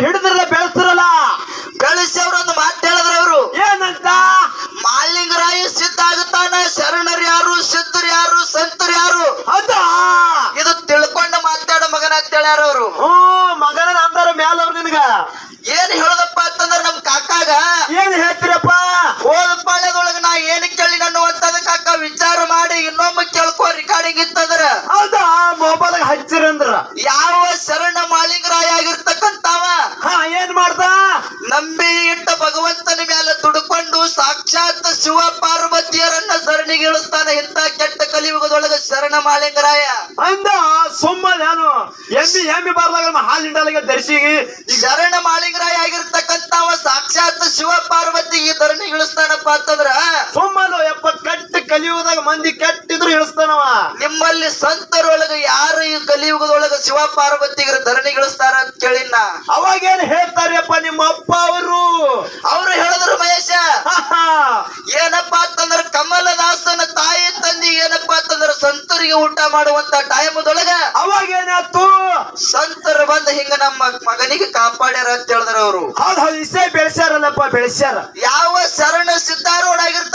ಹಿಡಿದ್ರಲ್ಲ ಬೆಳೆಸ್ತಿರಲ್ಲ? ಬೆಳೆಸಿ ಒಂದು ಮಾತು ಹೇಳಿದ್ರ ಅವರು. ಏನಂತ? ಮಾಲಿಂಗರಾಯ ಸಿದ್ಧ ಆಗುತ್ತಾನ ಶರಣರು ಯಾರು ಸಿದ್ಧರು ಯಾರು ಸಂತರು ಯಾರು? ಅಂತ ಇದು ತಿಳ್ಕೊಂಡ ಮಾತಾಡ ಮಗನ ಅಂತ ಹೇಳ್ಯಾರ ಅವರು. ಹ್ಮ್ ಮಗನ ಅಂದಾರ ಮ್ಯಾಲ ಅವ್ರು ನಿನಗ. ಏನ್ ಹೇಳದಪ್ಪ ಅಂತಂದ್ರ ನಮ್ ಕಾಕಾಗ ಏನ್ ಹೇಳ್ತೀರಪ್ಪ ಹೋದ ಪಾಳ್ಯದೊಳಗ ನಾ ಏನ್ ಕೇಳಿ ಅನ್ನುವಂತದ ಕಾಕ ವಿಚಾರ ಮಾಡಿ ಇನ್ನೊಮ್ಮೆ ಕೇಳ್ಕೊ ರೆಕಾರ್ಡಿಂಗ್ ಇತ್ತಂದ್ರ. ಹೌದಾ? ಮೊಬೈಲ್ ಹಚ್ಚಿರಂದ್ರ ಯಾವ ಶರಣ ಮಾಲಿಂಗರಾಯ ಆಗಿರ್ತಕ್ಕಂತಾವ ಹಾ ಏನ್ ಮಾಡ್ದ? ನಂಬಿ ಇಟ್ಟ ಭಗವಂತನ ಮೇಲೆ ದುಡ್ಕೊಂಡು ಸಾಕ್ಷಾತ್ ಶಿವ ಪಾರ್ವತಿಯರನ್ನ ಸರಣಿಗೆ ಇಳಿಸ್ತಾನ ಇಂತ ಕೆಟ್ಟ ಕಲಿಯುಗದೊಳಗ ಶರಣ ಮಾಲಿಂಗರಾಯ ಅಂದ ಸುಮ್ಮ ನಾನು ಎಮ್ಮಿ ಎಮ್ಮಿ ಬರ್ದಾಗ ಹಾಲ್ ಹಿಂಡಲಿಗೆ ಧರಿಸಿಗಿ ಶರಣ ಮಾಲಿಂಗರಾಯ ಆಗಿರ್ತಕ್ಕಂತಾವ ಸಾಕ್ಷಾತ್ ಶಿವ ಪಾರ್ವತಿ ಈ ಧರಣಿ ಇಳಿಸ್ತಾನಪ್ಪ ಅಂತಂದ್ರ. ಸುಮ್ಮನು ಎಪ್ಪ ಕೆಟ್ಟ ಕಲಿಯುಗದಾಗ ಮಂದಿ ಕೆಟ್ಟಿದ್ರು ಇಳಿಸ್ತಾನವ. ನಿಮ್ಮಲ್ಲಿ ಸಂತರೊಳಗ ಯಾರು ಈ ಕಲಿಯುಗದೊಳಗ ಶಿವ ಪಾರ್ವತಿಗರ ಧರಣಿ ಇಳಿಸ್ತಾರ ಅಂತ ಕೇಳಿನ ಅವಾಗೇನ್ ಹೇಳ್ತಾರಪ್ಪ ನಿಮ್ಮ ಅಪ್ಪ ಅವರು? ಅವ್ರು ಹೇಳಿದ್ರು ಮಹೇಶ. ಏನಪ್ಪಾ ಅಂತಂದ್ರ ಕಮಲದಾಸನ ತಾಯಿ ತಂದಿ ಏನಪ್ಪಾ ಅಂತಂದ್ರ ಸಂತರಿಗೆ ಊಟ ಮಾಡುವಂತ ಟೈಮದೊಳಗ ಅವಾಗೇನಾಯ್ತು? ಸಂತರು ಬಂದ ಹಿಂಗ ನಮ್ಮ ಮಗನಿಗೆ ಕಾಪಾಡ್ಯಾರ ಅಂತ ಹೇಳಿದ್ರ ಅವರು. ಹೌದ್ ಹೌದು ಇಸೆ ಬೆಳೆಸ್ಯಾರಲ್ಲಪ್ಪ ಬೆಳೆಸ್ಯಾರ. ಯಾವ ಶರಣ ಸಿದ್ಧಾರೂಢ ಆಗಿರ್ತಕ್ಕಂತಾವ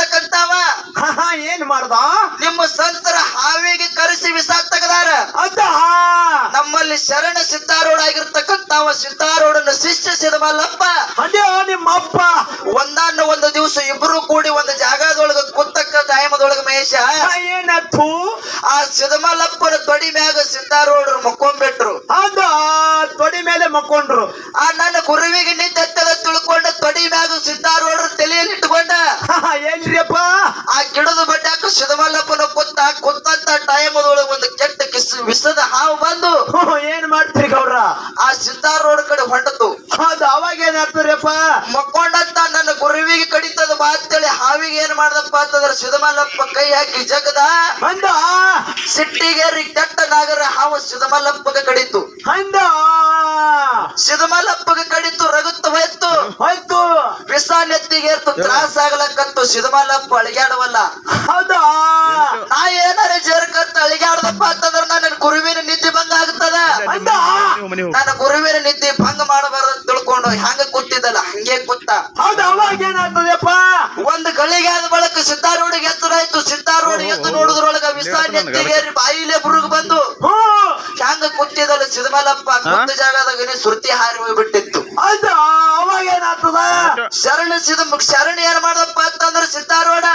ಹಾ, ಹಾ, ಏನ್ ಮಾಡ್ದ? ನಿಮ್ಮ ಸಂತರ ಹಾವಿಗೆ ಕರೆಸಿ ವಿಷ ತೆಗದಾರ. ಅದ ನಮ್ಮಲ್ಲಿ ಶರಣ ಸಿದ್ಧಾರೂಢ ಆಗಿರ್ತಕ್ಕಂತ ಸಿದ್ಧಾರೂಢನ ಶಿಷ್ಯ ಸಿದಮಲ್ಲಪ್ಪ ಅದೇ ನಿಮ್ಮ ಅಪ್ಪ ಒಂದಾನ ಒಂದು ದಿವಸ ಇಬ್ರು ಕೂಡಿ ಒಂದು ಜಾಗದೊಳಗ ಕುತ್ತಕ್ಕ ಟೈಮದೊಳಗ ಮಹೇಶ. ಹಾ, ಏನಾಯ್ತು ಆ ಸಿದಮಲ್ಲಪ್ಪನ ತೊಡಿ ಮ್ಯಾಗ ಸಿದ್ಧಾರೂಢರು ಮಕ್ಕೊಂಡ್ಬಿಟ್ರು ಅದ ತೊಡಿ ಮೇಲೆ ಮಕ್ಕೊಂಡ್ರು. ಆ ನನ್ನ ಗುರುವಿಗೆ ನಿಂತ ತಿಳ್ಕೊಂಡ ತೊಡಿ ಮ್ಯಾಗ ಸಿದ್ಧಾರೂಢರು ತಲೆಯಲ್ಲಿ ಇಟ್ಕೊಂಡ ಹಾ, ಹಾ, ಏನ್ರಿಯಪ್ಪ ಆ ಗಿಡದ ಬಡ್ಡಾಕ ಸಿದಮಲ್ಲಪ್ಪನ ಕುತ್ತ ಕುತ್ತಂತ ಅದೊಳಗೆ ಒಂದು ಕೆಟ್ಟ ಕಿಸ್ ವಿಸದ ಹಾವು ಬಂದು ಏನ್ ಮಾಡ್ತೀರಿ ಗೌಡ್ರ? ಆ ರೋಡ್ ಕಡೆ ಹೊಂಟತು ಹೌದು ಅವಾಗ ಏನಾಗ್ತದ್ರಪ್ಪ ಮಕ್ಕೊಂಡಂತ ನನ್ನ ಗುರುವಿಗೆ ಕಡಿತದ ಮಾತೇಳಿ ಹಾವಿಗೆ ಏನ್ ಮಾಡ್ದಪ್ಪ ಅಂತಂದ್ರೆ ಸಿದಮಲ್ಲಪ್ಪ ಕೈ ಹಾಕಿ ಜಗದ. ಅಂದ ಸಿಟ್ಟಿಗೇರಿ ಕೆಟ್ಟ ನಾಗರ ಹಾವು ಸಿದಮಲ್ಲಪ್ಪಗೆ ಕಡಿತು. ಹಂದ! ಸಿದಮಲ್ಲಪ್ಪಗೆ ಕಡಿತು ರಗುತ್ತು ಹೋಯ್ತು. ಹೋಯ್ತು. ವಿಷ ನೆತ್ತಿಗೇರ್ತು ತ್ರಾಸ ಆಗ್ಲಕ್ಕಂತು ಸಿದಮಲ್ಲಪ್ಪ ಅಳಿಗಾಡವಲ್ಲ. ಹೌದಾ? ನಾ ಏನಾರ ಜೇರ್ಕಂತ ಅಳಿಗಾಡ್ದಪ್ಪ ಅಂತಂದ್ರ ನನ್ನ ಗುರುವಿನ ನಿದ್ದೆ ಭಂಗ ಆಗ್ತದ. ನನ್ನ ಗುರುವಿನ ನಿದ್ದೆ ಭಂಗ ಮಾಡಬಾರ್ದು ಅಂತ ತಿಳ್ಕೊಂಡು ಹಂಗ ಕೂತಿದ್ದಲ್ಲ ಹಂಗೆ ಕೂತ. ಹೌದು? ಅವಾಗ ಏನಾಗ್ತದಪ್ಪ ಒಂದು ಗಳಿಗೆ ಆದ ಬಳಿಕ ಎತ್ತರಾಯ್ತು ಸಿದ್ಧಾರೂಢಿಗೆ ಎದ್ದು ನೋಡಿದ್ರೊಳಗ ವಿಷ ನೆತ್ತಿಗೇರಿ ಬಾಯಿಲೆ ಬುರುಗ್ ಬಂದು. ಹ್ಮ್ ಹ್ಯಾಂಗ ಕೂತಿದ್ದಲ್ಲ ಸಿದಮಲಪ್ಪ ಕುತ್ತ ಜಾಗದಾಗನೆ ಸುರ್ತಿ ಹಾರಿ ಹೋಗ್ಬಿಟ್ಟಿತ್ತು ಅದ ಅವಾಗ ಏನಾಗ್ತದ? ಶರಣ ಸಿದ ಶರಣ ಏನ್ ಮಾಡಪ್ಪ ಅಂತಂದ್ರ ಸಿದ್ಧಾರೂಢ?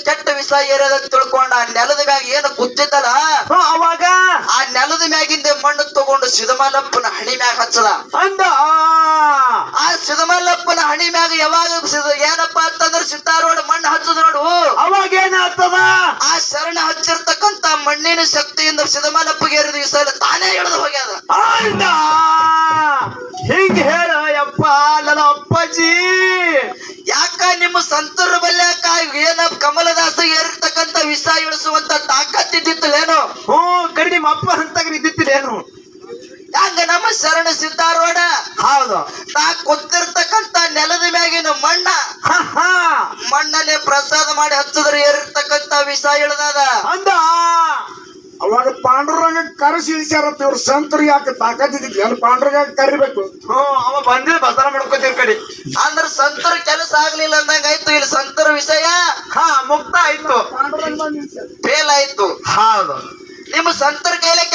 ಕೆಟ್ಟ ವಿಷ ಏರಿಯದ ತಿಳ್ಕೊಂಡ ಆ ನೆಲದ ಮ್ಯಾಗ ಏನು ಕುತ್ತಿದ್ದಲ್ಲ ಅವಾಗ? ಆ ನೆಲದ ಮ್ಯಾಗಿಂದ ಮಣ್ಣು ತಗೊಂಡು ಸಿದಮಲ್ಲಪ್ಪನ ಹಣಿ ಮ್ಯಾಗ ಹಚ್ಚದ. ಅಂದ ಆ. ಸಿದಮಲ್ಲಪ್ಪನ ಹಣಿ ಮ್ಯಾಗ ಯಾವಾಗ ಏನಪ್ಪ ಅಂತಂದ್ರ ಸಿದ್ಧಾರೂಢ ಮಣ್ಣು ಹಚ್ಚದ ನೋಡು. ಅವಾಗ ಏನಾಗ್ತದ? ಆ ಶರಣ ಹಚ್ಚಿರ್ತಕ್ಕಂತ ಮಣ್ಣಿನ ಶಕ್ತಿಯಿಂದ ಸಿದಮಲ್ಲಪ್ಪಗೆ ಏರಿದ ದಿವಸ ಎಲ್ಲ ತಾನೇ ಹಿಡಿದು ಹೋಗ್ಯದ. ಅಂದ ನಿಮ್ಮ ಸಂತರ ಬಲ್ಯಾಕ ಏನ ಕಮಲದಾಸ ಏರಿರ್ತಕ್ಕಂತ ವಿಷ ಇಳಿಸುವಂತ ತಾಕತ್ತಿದ್ದಿತ್ತಲೇನು ಹ್ಞೂ ಕಡಿ ನಿಮ್ಮ ಅಪ್ಪ ಅಂತಗ್ರಿ ಇದ್ದಿತ್ತಿರೇನು ಹಂಗ ನಮ್ಮ ಶರಣ ಸಿದ್ಧಾರೋಣ ಹೌದು. ತಾ ಕೊತ್ತಿರ್ತಕ್ಕಂತ ನೆಲದ ಮ್ಯಾಗಿನ ಮಣ್ಣ. ಮಣ್ಣನೆ ಮಣ್ಣಲ್ಲಿ ಪ್ರಸಾದ ಮಾಡಿ ಹಚ್ಚಿದ್ರೆ ಏರಿರ್ತಕ್ಕಂತ ವಿಷ ಇಳ್ದದ. ಅಂದ? ಅವಾಗ ಪಾಂಡುರಂಗ ಕರೆಸಿ ಇಳಿಸ್ಯಾರತ್ತ ಇವ್ರ ಸಂತರು ಯಾಕೆ ತಾಕತ್ತಿದ್ದಿತ್ತು ಎಲ್ಲ ಪಾಂಡುರಂಗ ಕರಿಬೇಕು. ಹ್ಞೂ ಅವ ಬಂದೇ ಬಸರ ಮಾಡ್ಕೋತೀವಿ ಕಡಿ. ಅಂದ್ರ ಸಂತರ ಕೆಲಸ ಆಗ್ಲಿಲ್ಲ ಅಂದಂಗ ಆಯ್ತು ಇಲ್ಲಿ ಸಂತರ ವಿಷಯ? ಹಾ ಮುಕ್ತ ಆಯ್ತು. ಪಾಂಡುರಂಗ ಫೇಲ್ ಆಯ್ತು. ಹೌದು. ನಿಮ್ಮ ಸಂತರ ಕೈಲೇ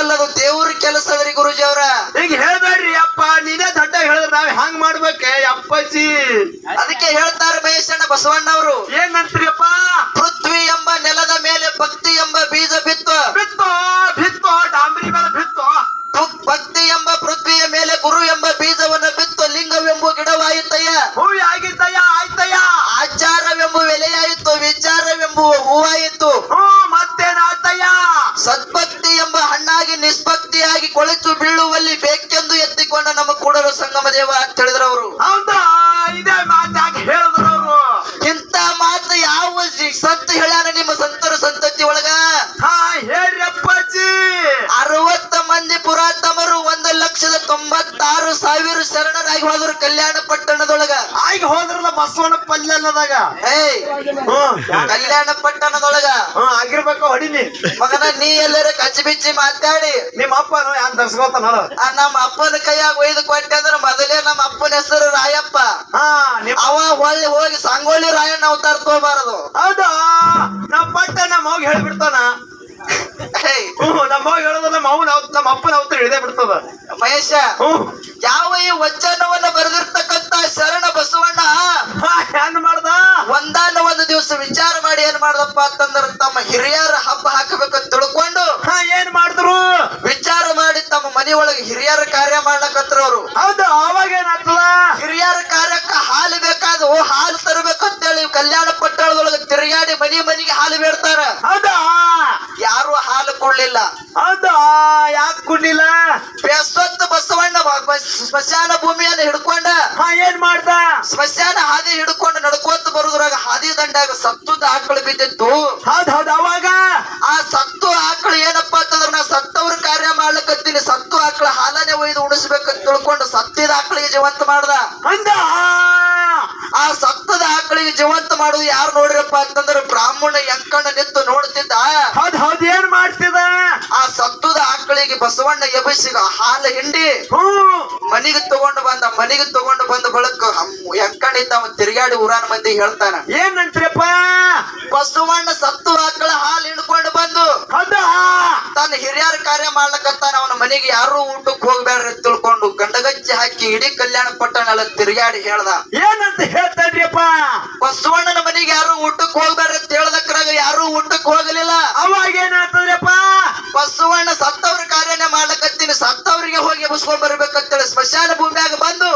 ಅಲ್ಲದು ದೇವ್ರ ಕೆಲಸ ಅದ್ರಿ ಗುರುಜಿ ಅವ್ರ. ಈಗ ಹೇಳ್ಬೇಡ್ರಿ ಅಪ್ಪ ನೀನೇ ದಡ್ಡ ಹೇಳಿದ್ರೆ ನಾವ್ ಹಂಗ್ ಮಾಡ್ಬೇಕೆ ಅಪ್ಪಾಜಿ? ಅದಕ್ಕೆ ಹೇಳ್ತಾರೆ ಮಹೇಶಣ್ಣ ಬಸವಣ್ಣವರು. ಅಪ್ಪ ಪೃಥ್ವಿ ಎಂಬ ನೆಲದ ಮೇಲೆ ಭಕ್ತಿ ಎಂಬ ಬೀಜ ಬಿತ್ತು ಬಿತ್ತೋ. ಹಣ್ಣಾಗಿ ನಿಷ್ಭಕ್ತಿಯಾಗಿ ಕೊಳೆತು ಬೀಳುವಲ್ಲಿ ಬೇಕೆಂದು ಎತ್ತಿಕೊಂಡ ನಮ್ಮ ಕೂಡಲು ಸಂಗಮದೇವ ಅಂತ ಹೇಳಿದ್ರವರು ಹೌದಾ ತೊಂಬತ್ತಾರು ಸಾವಿರ ಶರಣರಾಗಿ ಹೋದ್ರು ಕಲ್ಯಾಣ ಪಟ್ಟಣದೊಳಗ. ಆಗಿ ಹೋದ್ರಲ್ಲ ಬಸವಣ್ಣ ಪಲ್ಯನದಾಗ. ಏಯ್ ಕಲ್ಯಾಣ ಪಟ್ಟಣದೊಳಗ. ಹ್ಮ್ ಆಗಿರ್ಬೇಕು ಹೊಡಿನಿ ಮಗನ ನೀ ಎಲ್ಲರ ಕಚ್ಚಿ ಬಿಚ್ಚಿ ಮಾತಾಡಿ. ನಿಮ್ಮ ಅಪ್ಪನು ಯಾನ್ ತರ್ಸ್ಕೊತಾನ ಆ ನಮ್ಮ ಅಪ್ಪನ ಕೈಯಾಗ ಒಯ್ದು ಕೊಟ್ಟೆ ಅಂದ್ರೆ ಮೊದಲೇ ನಮ್ಮ ಅಪ್ಪನ ಹೆಸರು ರಾಯಪ್ಪ. ಹಾ ಅವ ಹೊಳ್ಳಿ ಹೋಗಿ ಸಂಗೊಳ್ಳಿ ರಾಯಣ್ಣ ಅವತಾರ ತಗೋಬಾರದು. ಹೌದಾ? ನಮ್ಮ ಪಟ್ಟ ನಮ್ಮ ಮಗ ಹೇಳ್ಬಿಡ್ತಾನ. ನಮ್ಮ ಹೇಳೋದು ನಮ್ಮ ಅವನ ನಮ್ಮ ಅಪ್ಪನ ಅವತ್ತು ಹಿಡಿದೇ ಬಿಡ್ತದ. ಮಹೇಶ ಯಾವ ಈ ವಚನವನ್ನ ಬರೆದಿರ್ತಕ್ಕಂತ ಶರಣ ಬಸವಣ್ಣ? ಹಾ, ಏನ್ ಮಾಡ್ದ? ಒಂದಾನ ಒಂದು ದಿವಸ ವಿಚಾರ ಮಾಡಿ ಏನ್ ಮಾಡ್ದಪ್ಪ ಅಂತಂದ್ರ ತಮ್ಮ ಹಿರಿಯರ ಹಬ್ಬ ಹಾಕಬೇಕಂತ ತಿಳ್ಕೊಂಡು ಹಾ ಏನ್ ಮಾಡಿದ್ರು? ವಿಚಾರ ಮಾಡಿ ತಮ್ಮ ಮನೆಯೊಳಗೆ ಹಿರಿಯರ ಕಾರ್ಯ ಮಾಡ್ಲಕತ್ರ ಅವ್ರು ಹೌದು ಅವಾಗ ಏನಾಗ್ತದ? ಹಿರಿಯರ ಕಾರ್ಯಕ್ಕ ಹಾಲು ಬೇಕಾದ ಹಾಲು ತರಬೇಕಂತೇಳಿ ಕಲ್ಯಾಣ ಪಟ್ಟಣದೊಳಗೆ ತಿರುಗಾಡಿ ಮನಿ ಮನಿಗೆ ಹಾಲು ಬೇಡ್ತಾರ. ಹೌದಾ? ಕೊಡ್ಲಿಲ್ಲ ಹೌದಾ? ಯಾಕೆ ಕೊಡ್ಲಿಲ್ಲ ಬೇಸೊತ್ತು ಬಸವಣ್ಣ ಸ್ಮಶಾನ ಭೂಮಿಯನ್ನು ಹಿಡ್ಕೊಂಡ. ಹಾ ಏನ್ ಮಾಡ್ದ? ಸ್ಮಶಾನ ಹಾದಿ ಹಿಡ್ಕೊಂಡು ನಡ್ಕೊಂತ ಬರುದ್ರಾಗ ಹಾದಿ ದಂಡಾಗ ಸತ್ತು ಆಕಳು ಬಿದ್ದಿತ್ತು. ಹೌದ್ ಹೌದ್ ಅವಾಗ? ಆ ಸತ್ತು ಆಕಳು ಏನಪ್ಪಾ ಅಂತಂದ್ರ ನಾ ಸತ್ತವ್ರ ಕಾರ್ಯ ಮಾಡ್ಲಕತ್ತೀನಿ. ಸತ್ತು ಆಕಳ ಹಾಲನೆ ಒಯ್ದು ಉಣಿಸ್ಬೇಕಂತ ತಿಳ್ಕೊಂಡು ಸತ್ತಿದ ಆಕಳಿಗೆ ಜೀವಂತ ಮಾಡ್ದ. ಹಂಗ ಆ ಸತ್ತದ ಆಕಳಿಗೆ ಜೀವಂತ ಮಾಡುದು ಯಾರು ನೋಡ್ರಪ್ಪ ಅಂತಂದ್ರ ಬ್ರಾಹ್ಮಣ ಯಂಕಣ್ಣ ನಿಂತು ನೋಡ್ತಿದ್ದ ಹೌದ್ ಹೌದ್ ಏನ್ ಮಾಡ್ತಿದ ಆ ಆಕಳಿಗೆ ಬಸವಣ್ಣ ಎಬಸಿಗ ಹಾಲ ಹಿಂಡಿ ಮನೆಗೆ ಮನಿಗೆ ತಗೊಂಡು ಬಂದ ಮನಿಗೆ ತಗೊಂಡು ಬಂದ ಬಳಕ ಯಂಕಣ್ಣಿದ್ದ ಅವನ್ ತಿರುಗಾಡಿ ಊರಾನ ಮಂದಿ ಹೇಳ್ತಾನ. ಏನಂತ್ರಿಯಪ್ಪ ಬಸವಣ್ಣ ಸತ್ತು ಆಕಳ ಹಾಲು ಹಿಡ್ಕೊಂಡು ಬಂದು ತನ್ನ ಹಿರಿಯರ ಕಾರ್ಯ ಮಾಡ್ಲಕತ್ತಾನ. ಅವನ ಮನೆಗೆ ಯಾರು ಊಟಕ್ಕೆ ಹೋಗ್ಬೇಡ್ರಿ ಅಂತ ತಿಳ್ಕೊಂಡು ಗಂಡಗಜ್ಜಿ ಹಾಕಿ ಇಡೀ ಕಲ್ಯಾಣ ಪಟ್ಟಣ ತಿರುಗಾಡಿ ಹೇಳ್ದ. ಏನಂತ ಹೇಳ್ತಾನ್ರಿಯಪ್ಪ ಬಸವಣ್ಣನ ಮನೆಗೆ ಯಾರು ಊಟಕ್ಕೆ ಹೋಗ್ಬೇಡ್ರಿ ಅಂತ ಹೇಳ್ದಕ್ರಾಗ ಯಾರು ಊಟಕ್ಕೆ ಹೋಗಲಿಲ್ಲ. ಅವಾಗ ಏನಾಗ್ತದ್ರಿಯಪ್ಪ? ಬಸವಣ್ಣ ಸತ್ತವ್ರ ಕಾರ್ಯನೇ ಮಾಡ್ಲಕತ್ತೀನಿ. ಸತ್ತವ್ರಿಗೆ ಹೋಗಿ ಎಬ್ಸ್ಕೊಂಡ್ ಬರ್ಬೇಕಂತೇಳಿ ಸ್ಮಶಾನ ಭೂಮಿಯಾಗ ಬಂದು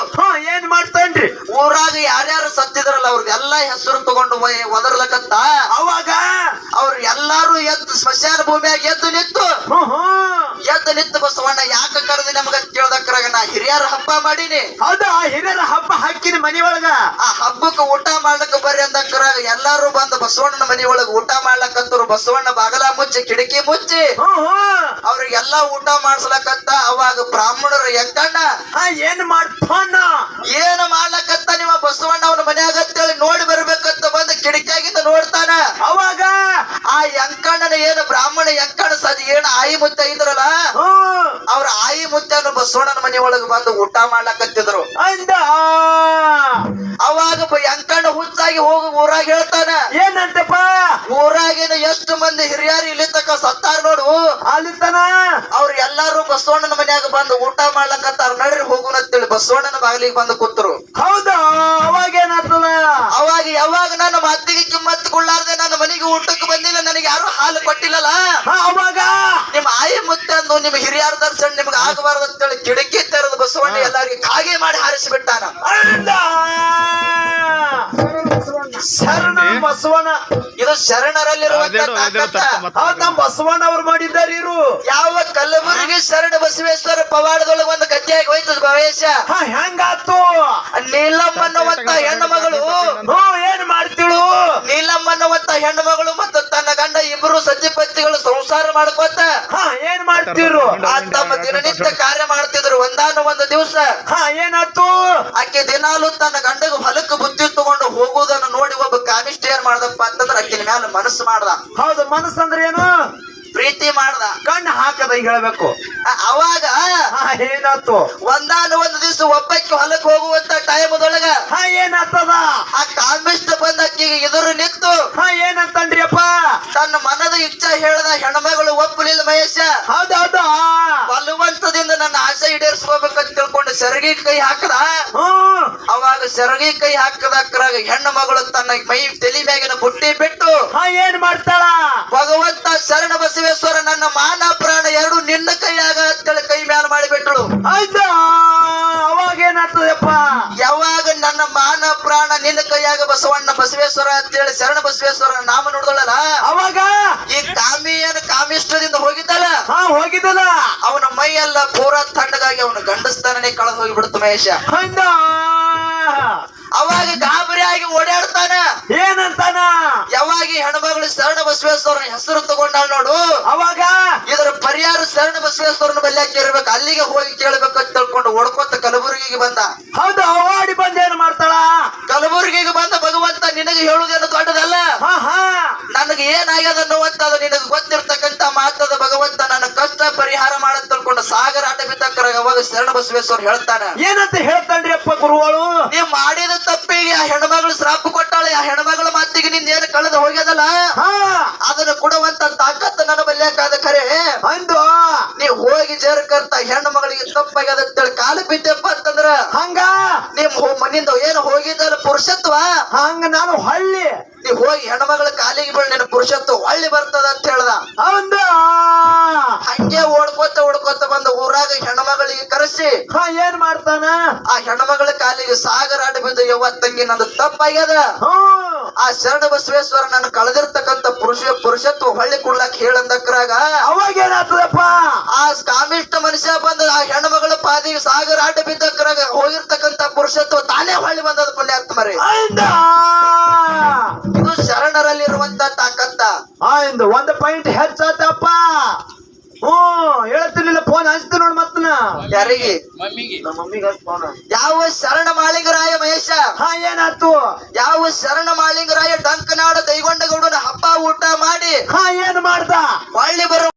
ಏನ್ ಮಾಡ್ತಾನ್ರಿ? ಊರಾಗ ಯಾರ್ಯಾರು ಸತ್ತಿದ್ರಲ್ಲ ಅವ್ರದ್ದೆಲ್ಲಾ ಹೆಸರು ತಗೊಂಡು ಒದರ್ಲಕತ್ತ. ಅವಾಗ? ಅವ್ರು ಎಲ್ಲಾರು ಎದ್ದು ಸ್ಮಶಾನ ಭೂಮಿಯಾಗ ಎದ್ದು ನಿಂತು ಎದ್ದು ನಿಂತು ಬಸವಣ್ಣ ಯಾಕ ಕರೆದಿ ನಮಗ ಕೇಳ್ದಕ್ರಾಗ ನಾ ಹಿರಿಯರ ಹಬ್ಬ ಮಾಡೀನಿ. ಹೌದಾ ಹಿರಿಯರ ಹಬ್ಬ ಹಾಕಿನಿ ಮನಿ ಒಳಗ ಆ ಹಬ್ಬಕ್ಕೆ ಊಟ ಮಾಡ್ಲಕ್ಕ ಬರ್ರಿ ಅಂದಕ್ರಾಗ ಎಲ್ಲಾರು ಬಂದು ಬಸವಣ್ಣನ ಮನಿ ಒಳಗ ಊಟ ಮಾಡ್ಲಕ್ಕಂತರು ಬಸವಣ್ಣ ಬಾಗಲ ಮುಚ್ಚಿ ಕಿಟಕಿ ಮುಚ್ಚಿ ಅವ್ರಿಗೆಲ್ಲಾ ಊಟ ಮಾಡ್ಸ್ಲಕ್ಕಂತ ಅವಾಗ ಬ್ರಾಹ್ಮಣರು ಎಕ್ಕಣ್ಣ ಹಾ ಏನ್ ಮಾಡ್ತಾನ? ಏನ್ ಮಾಡ್ಲಕ್ಕಂತ ನಿಮ್ಮ ಬಸವಣ್ಣ ಅವನ ಮನ್ಯಾಗ ಅಂತೇಳಿ ನೋಡಿ ಬರ್ಬೇಕಂತ ಬಂದು ಕಿಟಕಿಯಾಗಿಂದ ನೋಡ್ತಾನ. ಅವಾಗ ಆ ಯಂಕಣ್ಣನ ಏನು ಬ್ರಾಹ್ಮಣ ಯಂಕಣ್ಣ ಸದ್ ಏನ್ ಆಯಿ ಮುತ್ತ ಇದ್ರಲ್ಲ? ಅವ್ರ ಆಯಿ ಮುತ್ತ ಬಸವಣ್ಣನ ಮನೆ ಒಳಗ ಬಂದು ಊಟ ಮಾಡ್ಲಕತ್ತಿದ್ರು. ಅಂದ. ಅವಾಗ ಯಂಕಣ್ಣ ಹುಚ್ಚಾಗಿ ಹೋಗಿ ಊರಾಗ ಹೇಳ್ತಾನ ಏನಂತಪ್ಪ? ಊರಾಗಿನ ಎಷ್ಟು ಮಂದಿ ಹಿರಿಯರು ಇಲ್ಲಿ ತಕ್ಕ ಸತ್ತಾರ ನೋಡು. ಅಲ್ಲಿತನ? ಅವ್ರ ಎಲ್ಲಾರು ಬಸವಣ್ಣನ ಮನ್ಯಾಗ ಬಂದು ಊಟ ಮಾಡ್ಲಕತ್ತಾರ. ನಡ್ರಿ ಹೋಗುನ ಅಂತೇಳಿ ಬಸವಣ್ಣನ ಬಾಗಿಲಿಗೆ ಬಂದು ಕೂತರು. ಹೌದಾ ಅವಾಗ ಏನಾಗ್ತದ ಅವಾಗ ಯಾವಾಗ ನನ್ನ ಕೊಡ್ಲಾರ್ದೆ ನನ್ನ ಮನೆಗೆ ಊಟಕ್ಕೆ ಬಂದಿಲ್ಲ ನನಗೆ ಯಾರು ಹಾಲು ಕೊಟ್ಟಿಲ್ಲಲ್ಲ. ಅವಾಗ. ನಿಮ್ಮ ಆಯಿ ಮುತ್ತಂದು ನಿಮ್ಮ ಹಿರಿಯರ ದರ್ಶನ ನಿಮ್ಗೆ ಆಗಬಾರ್ದು ಅಂತೇಳಿ ಕಿಡಕಿ ತೆರೆದು ಬಸವಣ್ಣ ಎಲ್ಲಾರಿಗೆ ಕಾಗೆ ಮಾಡಿ ಹಾರಿಸಿ ಬಿಟ್ಟಾನ. ಅಂದ ಶರಣ ಬಸವಣ್ಣ. ಇದು ಶರಣರಲ್ಲಿರುವಂತ ಬಸವಣ್ಣ ಅವ್ರು ಮಾಡಿದ್ದಾರೆ ಇರು. ಯಾವ ಕಲಬುರ್ಗಿ ಶರಣ ಬಸವೇಶ್ವರ ಪವಾಡದೊಳಗೆ ಒಂದು ಗದ್ದೆಯಾಗಿ ಹೋಯ್ತು ಭವೇಶ. ಹಾ ಹೆಂಗಾತು ನೀಲಮ್ಮ ಅನ್ನುವಂತ ಹೆಣ್ಣು ಮಗಳು ಹ್ಮ್ ಏನ್ ಮಾಡ್ತಿಳು ನೀಲಮ್ಮ ಅನ್ನುವಂತ ಹೆಣ್ಣು ಮಗಳು ಮತ್ತು ತನ್ನ ಗಂಡ ಇಬ್ಬರು ಸತಿಪತಿಗಳು ಸಂಸಾರ ಮಾಡ್ಕೊತ ಹಾ ಏನ್ ಮಾಡ್ತಿದ್ರು? ಆ ತಮ್ಮ ದಿನನಿತ್ಯ ಕಾರ್ಯ ಮಾಡ್ತಿದ್ರು. ಒಂದಾನು ಒಂದು ದಿವಸ ಹಾ ಏನಾತು ಆಕೆ ದಿನಾಲು ತನ್ನ ಗಂಡಗ ಹೊಲಕ್ಕೆ ಬುದ್ಧಿ ತಗೊಂಡು ಹೋಗುವುದನ್ನು ನೋಡಿ ಒಬ್ಬ ಕಾಮಿಸ್ಟ್ ಏನ್ ಮಾಡ್ದಪ್ಪ ಅಂತಂದ್ರೆ ಆಕಿನ ಮ್ಯಾಲ ಮನಸ್ಸು ಮಾಡ್ದ. ಹೌದು ಮನಸ್ಸಂದ್ರೆ ಏನು ಪ್ರೀತಿ ಮಾಡ್ದ. ಕಣ್ಣು ಹಾಕದ ಹೇಳ್ಬೇಕು. ಅವಾಗ ಏನಾಯ್ತು? ಒಂದಾನು ಒಂದು ದಿವಸ ಒಬ್ಬಕ್ಕೆ ಹೊಲಕ್ಕೆ ಹೋಗುವಂತ ಟೈಮದೊಳಗ ಹಾ ಏನಾಗ್ತದ ಆ ಕಾಮಿಸ್ಟ್ ಬಂದ ಆಕಿಗೆ ಎದುರು ನಿಂತು ಹಾ ಏನಂತಂದ್ರಿಯಪ್ಪ ತನ್ನ ಮನದ ಇಚ್ಛೆ ಹೇಳ್ದ ಹೆಣ್ಮಗಳು ಒಪ್ಪಲಿಲ್ಲ ಮಹೇಶ. ಹೌದೌದು ಬಲವಂತದಿಂದ ನನ್ನ ಆಸೆ ಈಡೇರಿಸ್ಕೋಬೇಕಂತ ತಿಳ್ಕೊಂಡು ಸೆರಗಿ ಕೈ ಹಾಕದ? ಅವಾಗ ಸೆರಗಿ ಕೈ ಹಾಕದಕ್ರಾಗ ಹೆಣ್ಣು ಮಗಳು ತನ್ನ ಮೈ ತಲೆ ಮ್ಯಾಗಿನ ಬುಟ್ಟಿ ಬಿಟ್ಟು ಏನ್ ಮಾಡ್ತಾಳ? ಭಗವಂತ ಶರಣ ಬಸವೇಶ್ವರ ನನ್ನ ಮಾನ ಪ್ರಾಣ ಎರಡು ನಿನ್ನ ಕೈಯಾಗ ಅಂತೇಳಿ ಕೈ ಮ್ಯಾಲ ಮಾಡಿಬಿಟ್ಳು ಆಯ್ತಾ ಅವಾಗ ಏನಾಗ್ತದಪ್ಪ? ಯಾವಾಗ ನನ್ನ ಮಾನ ಪ್ರಾಣ ನಿನ್ನ ಕೈಯಾಗ ಬಸವಣ್ಣ ಬಸವೇಶ್ವರ ಅಂತೇಳಿ ಶರಣ ಬಸವೇಶ್ವರ ನಾಮ ನೋಡಿದಳಲ್ಲ ಅವಾಗ? ಕಾಮಿಷ್ಟದಿಂದ ಹೋಗಿದ್ದಲ್ಲ? ಹಾ ಹೋಗಿದ್ದಲ್ಲ. ಅವನ ಮೈ ಎಲ್ಲ ಪೂರಾ ತಣ್ಣಗಾಗಿ ಅವನ ಗಂಡಸ್ತಾನೇ ಕಳೆದು ಹೋಗಿಬಿಡ್ತು ಮಹೇಶ. ಅವಾಗ ಗಾಬರಿಯಾಗಿ ಓಡಾಡ್ತಾನ. ಏನಂತಾನ? ಯಾವಾಗ ಹೆಣ್ಮಗಳು ಶರಣ ಬಸವೇಶ್ವರನ ಹೆಸರು ತಗೊಂಡಾಳ ನೋಡು. ಅವಾಗ? ಇದರ ಪರಿಹಾರ ಶರಣ ಬಸವೇಶ್ವರನ ಬಲ್ಯಾಕ ಇರ್ಬೇಕು. ಅಲ್ಲಿಗೆ ಹೋಗಿ ಕೇಳ್ಬೇಕು ಅಂತ ತಿಳ್ಕೊಂಡು ಓಡ್ಕೊತ ಕಲಬುರಗಿಗೆ ಬಂದ. ಹೌದು? ಅವಾಡಿ ಬಂದ ಏನ್ ಮಾಡ್ತಾಳ? ಕಲಬುರಗಿಗೆ ಬಂದ ಭಗವಂತ ನಿನಗೆ ಹೇಳುವುದೇನು ದೊಡ್ಡದಲ್ಲ? ಹಾ ಹಾ. ನನಗೆ ಏನಾಗ್ಯದ ಅನ್ನುವಂತದ ನಿನಗೆ ಗೊತ್ತಿರ್ತಕ್ಕಂತ ಮಾತದ ಭಗವಂತ ನನ್ನ ಕಷ್ಟ ಪರಿಹಾರ ಮಾಡಂತ ತಿಳ್ಕೊಂಡು ಸಾಗರ ಆಟ ಬಿದ್ದಕ್ಕರ ಅವಾಗ ಶರಣ ಬಸವೇಶ್ವರ ಹೇಳ್ತಾನೆ. ಏನಂತ ಹೇಳ್ತಾನ್ರಿ ಅಪ್ಪ ಗುರುಗಳು ನೀ ಮಾಡಿದ ತಪ್ಪಿಗೆ ಆ ಹೆಣ್ಮಗಳು ಶ್ರಾಪ ಕೊಟ್ಟಾಳೆ ಆ ಹೆಣ್ಮಗಳ ಮಾತಿಗೆ ನಿಂದ ಏನು ಕಳೆದು ಹೋಗ್ಯದಲ್ಲ? ಹಾ. ಅದನ್ನ ಕೊಡುವಂತ ತಾಕತ್ತ ನನ್ನ ಬಲ್ಯಾಕಾದ ಖರೆ ಅಂದು ನೀ ಹೋಗಿ ಜೇರ್ಕರ್ತ ಹೆಣ್ಣು ಮಗಳಿಗೆ ತಪ್ಪಾಗ್ಯದ ಅಂತೇಳಿ ಕಾಲು ಬಿದ್ದಪ್ಪ ಅಂತಂದ್ರ ಹಂಗ? ನಿಮ್ ಮನಿಂದ ಏನು ಹೋಗಿದ್ದಲ್ಲ ಪುರುಷತ್ವ? ಹಂಗ ನಾನು ಹಳ್ಳಿ. ನೀ ಹೋಗಿ ಹೆಣ್ಮಗಳ ಕಾಲಿಗೆ ಬೀಳ್ ನಿನ್ನ ಪುರುಷತ್ವ ಹೊಳ್ಳಿ ಬರ್ತದ ಅಂತ ಹೇಳ್ದ. ಹೌದು ಹಂಗೆ ಓಡ್ಕೋತ ಓಡ್ಕೋತ ಬಂದ ಊರಾಗ ಹೆಣ್ಮಗಳಿಗೆ ಕರೆಸಿ. ಹಾ ಏನ್ ಮಾಡ್ತಾನ? ಆ ಹೆಣ್ಮಗಳ ಕಾಲಿಗೆ ಸಾಗರ ಆಟ ಬಿದ್ದು ಯವ್ವ ತಂಗಿ ನಂದು ತಪ್ಪಾಗ್ಯದ. ಆ ಶರಣ ಬಸವೇಶ್ವರ ನನ್ನ ಕಳೆದಿರ್ತಕ್ಕಂತ ಪುರುಷ ಪುರುಷತ್ವ ಹೊಳ್ಳಿ ಕೊಡ್ಲಾಕ್ ಹೇಳಂದಕ್ರಾಗ ಅವಾಗ ಏನಾಗ್ತದಪ್ಪ? ಆ ಕಾಮಿಷ್ಟ ಮನುಷ್ಯ ಬಂದ ಆ ಹೆಣ್ಮಗಳ ಪಾದಿಗೆ ಸಾಗರ ಆಟ ಬಿದ್ದಕ್ರಾಗ ಹೋಗಿರ್ತಕ್ಕಂತ ಪುರುಷತ್ವ ತಾನೇ ಹೊಳ್ಳಿ ಬಂದದ ಪುಣ್ಯಾತ್ಮ ಮರಿ ಅಂದ ಇದು ಶರಣರಲ್ಲಿರುವಂತ ತಾಕತ್ತ. ಆ ಇಂದು ಒಂದ್ ಪಾಯಿಂಟ್ ಹೆಚ್ಚಾತಪ್ಪ. ಹ್ಮ್ ಹೇಳ್ತಿರ್ಲಿಲ್ಲ ಫೋನ್ ಹಚ್ತೀನಿ ನೋಡ್ ಮತ್ತನ ಯಾರಿಗೆ? ನಮ್ಮ ಮಮ್ಮಿಗೆ ಫೋನ್ ಯಾವ ಶರಣ ಮಾಳಿಂಗರಾಯ ಮಹೇಶ? ಹಾ ಏನಾತು ಯಾವ ಶರಣ ಮಾಳಿಂಗರಾಯ ಡಂಕನಾಡ ದೈಗೊಂಡಗೌಡನ ಹಬ್ಬ ಊಟ ಮಾಡಿ ಹಾ ಏನ್ ಮಾಡ್ದ? ಹೊಳ್ಳಿ ಬರೋ